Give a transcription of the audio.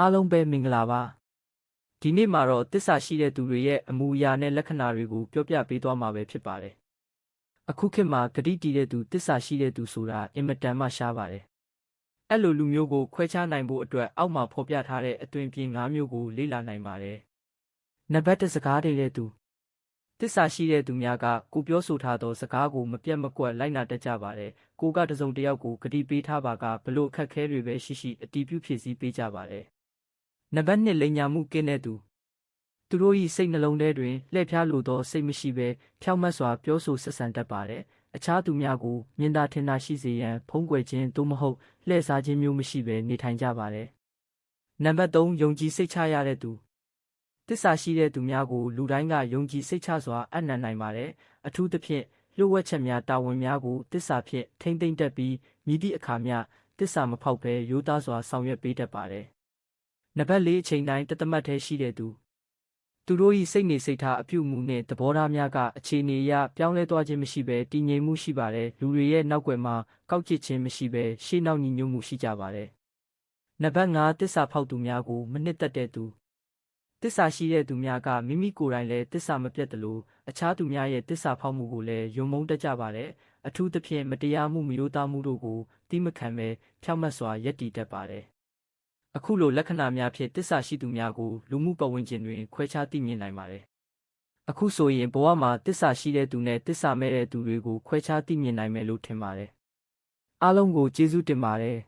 အားလုံးပဲမင်္ဂလာပါဒီနေ့မှာတော့တစ္ဆာရှိတဲ့သူတွေရဲ့အမူအရာနဲ့လက္ခဏာတွေကိုပြောပြပေးသွားမှာပဲဖြစ်ပါတယ်အခုခေတ်မှာဂတိတည်တဲ့သူတစ္ဆာရှိတဲ့သူဆိုတာအင်မတန်မှရှားပါတယ်အဲ့လိုလူမျိုးကိုခွဲခြားနိုင်ဖို့အတွက်အောက်မှာဖော်ပြထားတဲ့အသွင်ပြင်၅မျိုးကိုလေ့လာနိုင်ပါတယ်နံပါတ်၁စကားတည်တဲ့သူတစ္ဆာရှိတဲ့သူများကကိုပြောဆိုထားသောစကားကိုမပြတ်မကွက်လိုက်နာတတ်ကြပါတယ်ကိုကတစုံတစ်ယောက်ကိုဂတိပေးထားပါကဘလို့အခက်ခဲတွေပဲရှိရှိအတီးပြုဖြည့်ဆည်းပေးကြပါတယ် နံပါတ်2လိန်ညာမှုကင်းတဲ့သူသူတို့၏စိတ်နှလုံးထဲတွင်လှည့်ဖျားလိုသောစိတ်မရှိဘဲဖြောင့်မတ်စွာပြောဆိုဆက်ဆံတတ်ပါတယ်အခြားသူများကိုမြင်သာထင်သာရှိစေရန်ဖုံးကွယ်ခြင်းသို့မဟုတ်လှည့်စားခြင်းမျိုးမရှိဘဲနေထိုင်ကြပါတယ်နံပါတ်3ယုံကြည်စိတ်ချရတဲ့သူတစ္ဆာရှိတဲ့သူများကိုလူတိုင်းကယုံကြည်စိတ်ချစွာအနံ့နိုင်ပါတယ်။အထူးသဖြင့်လျှို့ဝှက်ချက်များတာဝန်များကိုတစ္ဆာဖြင့်ထိမ့်သိမ့်တတ်ပြီးမြည်သည့်အခါမျှတစ္ဆာမဖောက်ဘဲရိုးသားစွာဆောင်ရွက်ပေးတတ်ပါတယ်။ နံပါတ်၄အချိန်တိုင်းတသမတ်တည်းရှိတဲ့သူသူတို့၏စိတ်နေစိတ်ထားအပြုအမူနှင့်သဘောထားများကအခြေအနေအရပြောင်းလဲသွားခြင်းမရှိဘဲတည်ငြိမ်မှုရှိပါတယ်။လူတွေရဲ့နောက်ွယ်မှာကောက်ကျစ်ခြင်းမရှိဘဲရှေ့နောက်ညီညွတ်မှုရှိကြပါတယ်။နံပါတ်၅တစ္ဆာဖောက်သူများကိုမနှစ်သက်တဲ့သူတစ္ဆာရှိတဲ့သူများကမိမိကိုယ်တိုင်လည်းတစ္ဆာမပြတ်သလိုအခြားသူများရဲ့တစ္ဆာဖောက်မှုကိုလည်းယုံမုန်းတတ်ကြပါတယ်အထူးသဖြင့်မတရားမှုမယိုသားမှုတို့ကိုတိမခံပဲဖြောက်မတ်စွာယက်တည်တတ်ပါတယ် အခုလိုလက္ခဏာများဖြင့်တစ္ဆာရှိသူများကိုလူမှုပတ်ဝန်းကျင်တွင် ခွဲခြားသိမြင်နိုင်ပါတယ်အခုဆိုရင်ဘဝမှာတစ္ဆာရှိတဲ့သူနဲ့တစ္ဆာမဲ့တဲ့သူတွေကိုခွဲခြားသိမြင်နိုင်မယ်လို့ထင်ပါတယ်အားလုံးကိုကျေးဇူးတင်ပါတယ်